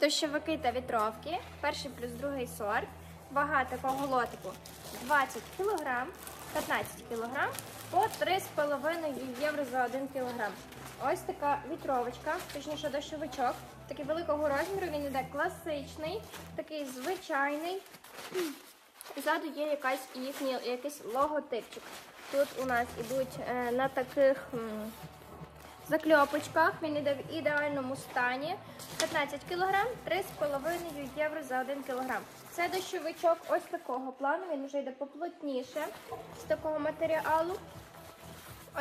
Дощовики та вітровки. Перший плюс другий сорт. Вага такого лотику 20 кг, 15 кг по 3,5 євро за 1 кг. Ось така вітровочка, точніше дощовичок. Такий великого розміру, він іде класичний, такий звичайний. Ззаду є якась їхній якийсь логотипчик. Тут у нас ідуть е, на таких закльопочках. Він іде в ідеальному стані. 15 кг, 3,5 євро за 1 кг. Це дощовичок ось такого плану. Він вже йде поплотніше з такого матеріалу.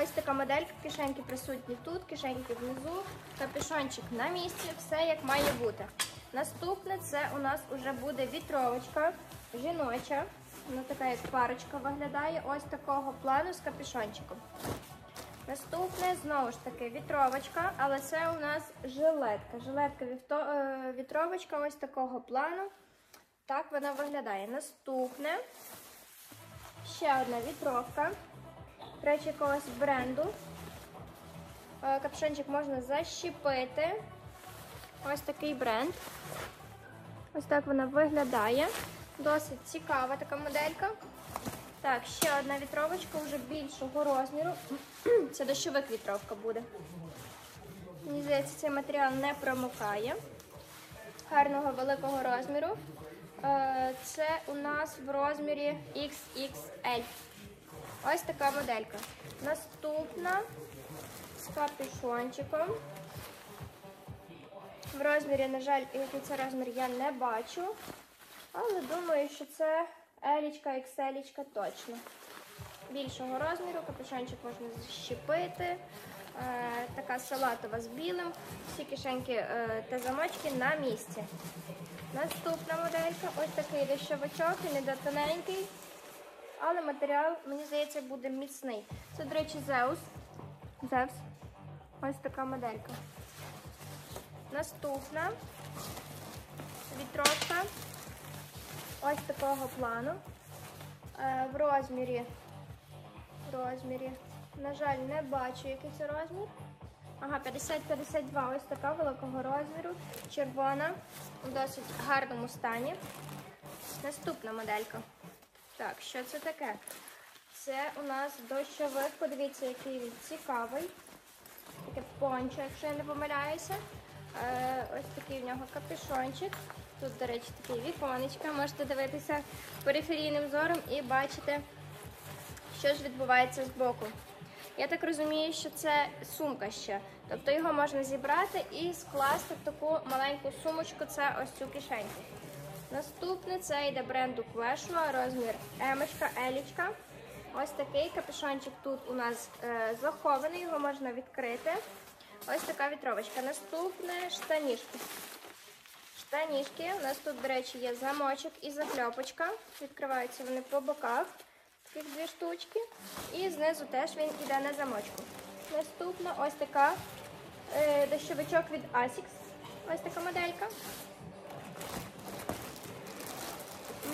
Ось така моделька, кишеньки присутні тут, кишеньки внизу, капюшончик на місці, все як має бути. Наступне це у нас вже буде вітровочка жіноча. Вона така як парочка виглядає. Ось такого плану з капюшончиком. Наступне знову ж таки вітровочка, але це у нас жилетка. Жилетка е, вітровочка ось такого плану. Так вона виглядає. Наступне ще одна вітровка. Речі якогось бренду. Е, Капюшончик можна защепити. Ось такий бренд. Ось так вона виглядає. Досить цікава така моделька. Так, ще одна вітровочка вже більшого розміру. Це дощовик вітровка буде. Мені здається, цей матеріал не промокає. Гарного великого розміру. Е, Це у нас в розмірі XXL. Ось така моделька. Наступна з капюшончиком. В розмірі, на жаль, який це розмір я не бачу. Але думаю, що це елічка, XL точно. Більшого розміру, капюшончик можна защепити. Е, така салатова з білим. Всі кишеньки е, та замочки на місці. Наступна моделька ось такий дощовичок, він іде тоненький. Але матеріал, мені здається, буде міцний. Це, до речі, Zeus. Zeus. Ось така моделька. Наступна вітровка. Ось такого плану. Е, в розмірі. Розмірі. На жаль, не бачу, який це розмір. Ага, 50-52, ось така великого розміру. Червона, у досить гарному стані. Наступна моделька. Так, що це таке? Це у нас дощовик. Подивіться, який він цікавий. Таке пончо, якщо я не помиляюся. Е, ось такий в нього капюшончик. Тут, до речі, такі віконечка. Можете дивитися периферійним зором і бачите, що ж відбувається з боку. Я так розумію, що це сумка ще. Тобто його можна зібрати і скласти в таку маленьку сумочку. Це ось цю кишеньку. Наступне це йде бренду Queshua, розмір емочка, елічка. Ось такий капюшончик тут у нас е, захований, його можна відкрити. Ось така вітровочка. Наступне штанішки. Штанішки. У нас тут, до речі, є замочок і закльопочка. Відкриваються вони по боках. Таких дві штучки. І знизу теж він іде на замочку. Наступна ось така е, дощовичок від Asics. Ось така моделька.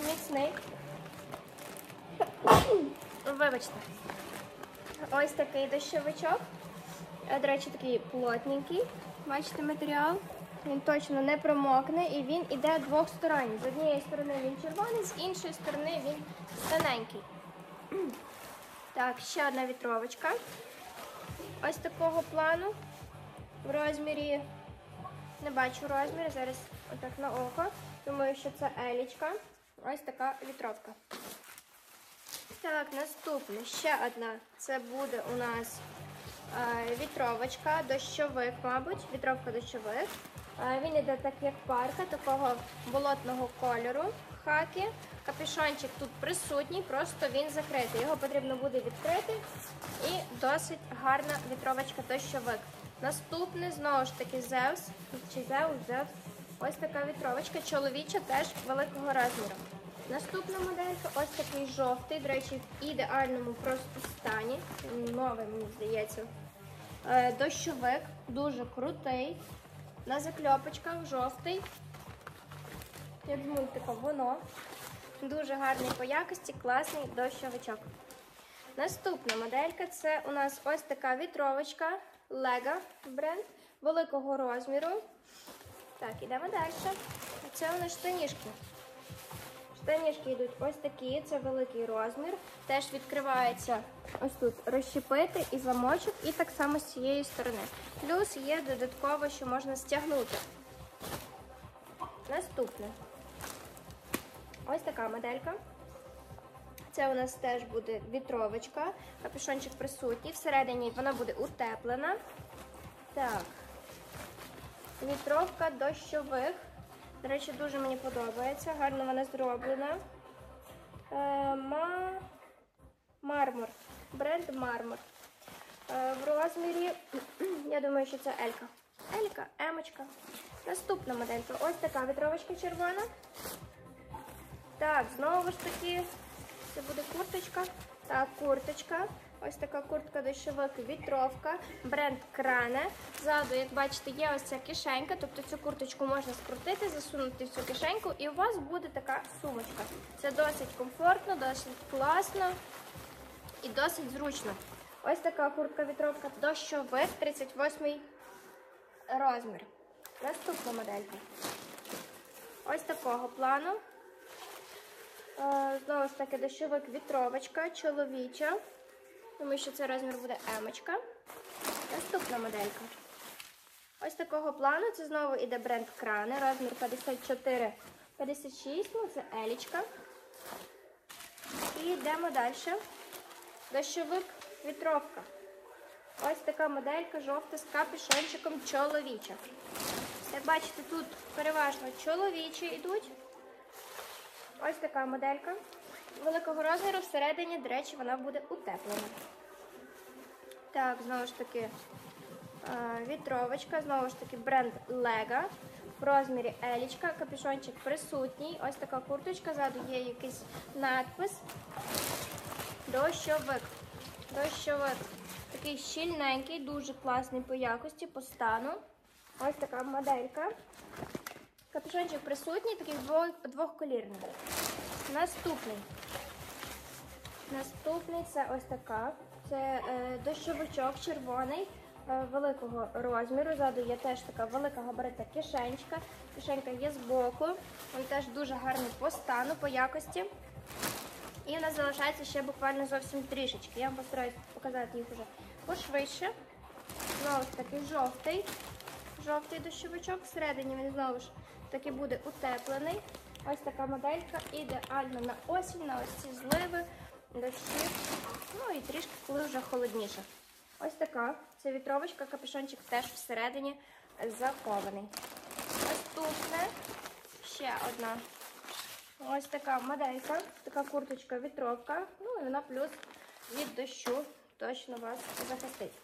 Міцний. Вибачте. Ось такий дощовичок. Е, До речі, такий плотненький. Бачите матеріал? Він точно не промокне і він іде двохсторонній. З однієї сторони він червоний, з іншої сторони він тоненький. Так, ще одна вітровочка. Ось такого плану. В розмірі, не бачу розмір, зараз отак на око. Думаю, що це елічка. Ось така вітровка. Так, наступне ще одна. Це буде у нас вітровочка, дощовик, мабуть. Вітровка дощовик. Е, він іде так, як парка, такого болотного кольору. Хаки. Капюшончик тут присутній, просто він закритий. Його потрібно буде відкрити. І досить гарна вітровочка дощовик. Наступне, знову ж таки, Zeus. Чи Zeus, Zeus. Ось така вітровочка, чоловіча, теж великого розміру. Наступна моделька ось такий жовтий, до речі, в ідеальному просто стані. Новий, мені здається. Е, Дощовик, дуже крутий. На закльопочках жовтий. Як з мультика воно. Дуже гарний по якості, класний дощовичок. Наступна моделька це у нас ось така вітровочка Lega бренд великого розміру. Так, ідемо далі. Це у нас штанішки. Штанішки йдуть ось такі, це великий розмір. Теж відкривається ось тут розщепити і замочок, і так само з цієї сторони. Плюс є додатково, що можна стягнути. Наступне. Ось така моделька. Це у нас теж буде вітровочка, капюшончик присутній. Всередині вона буде утеплена. Так. Вітровка дощових. До речі, дуже мені подобається. Гарно вона зроблена. Е, ма... Мармур. Бренд Мармур. Е, в розмірі, я думаю, що це Елька. Елька, Емочка. Наступна моделька. Ось така вітровочка червона. Так, знову ж таки, це буде курточка. Так, курточка. Ось така куртка дощовик, вітровка, бренд Кране. Ззаду, як бачите, є ось ця кишенька, тобто цю курточку можна скрутити, засунути в цю кишеньку, і у вас буде така сумочка. Це досить комфортно, досить класно і досить зручно. Ось така куртка вітровка дощовик, 38 розмір. Наступна моделька. Ось такого плану. Е, Знову ж таки, дощовик вітровочка, чоловіча. Тому що це розмір буде емочка. Наступна моделька. Ось такого плану. Це знову іде бренд крани. Розмір 54-56. Ну, це елічка. І йдемо далі. Дощовик вітровка. Ось така моделька жовта з капюшончиком чоловіча. Як бачите, тут переважно чоловічі йдуть. Ось така моделька. Великого розміру всередині, до речі, вона буде утеплена. Так, знову ж таки, е, вітровочка, знову ж таки, бренд Lega. В розмірі Елічка, капюшончик присутній. Ось така курточка, ззаду є якийсь надпис. Дощовик. Дощовик. Такий щільненький, дуже класний по якості, по стану. Ось така моделька. Капюшончик присутній, такий двох, двохколірний. Наступний. Наступний це ось така. Це е, дощовичок червоний е, великого розміру. Ззаду є теж така велика габарита кишенька. Кишенька є збоку. Він теж дуже гарний по стану, по якості. І у нас залишається ще буквально зовсім трішечки. Я вам постараюсь показати їх уже пошвидше. Знову ж таки жовтий. Жовтий дощовичок. Всередині він знову ж таки буде утеплений. Ось така моделька ідеально на осінь, на ось ці зливи, дощі. Ну і трішки, коли вже холодніше. Ось така. Це вітровочка, капюшончик теж всередині захований. Наступне ще одна. Ось така моделька, така курточка вітровка. Ну і вона плюс від дощу точно вас захистить.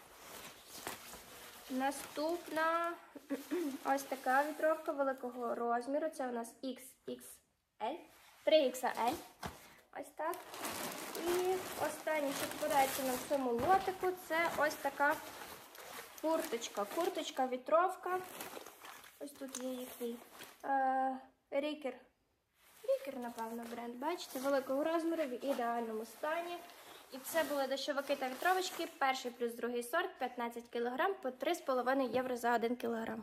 Наступна ось така вітровка великого розміру. Це у нас XXL, 3XL. Ось так. І останнє, що попадається на цьому лотику, це ось така курточка. Курточка вітровка. Ось тут є їхній е, рікер. Рікер, напевно, бренд. Бачите, великого розміру в ідеальному стані. І це були дощовики та вітровочки. Перший плюс другий сорт 15 кг по 3,5 євро за 1 кг.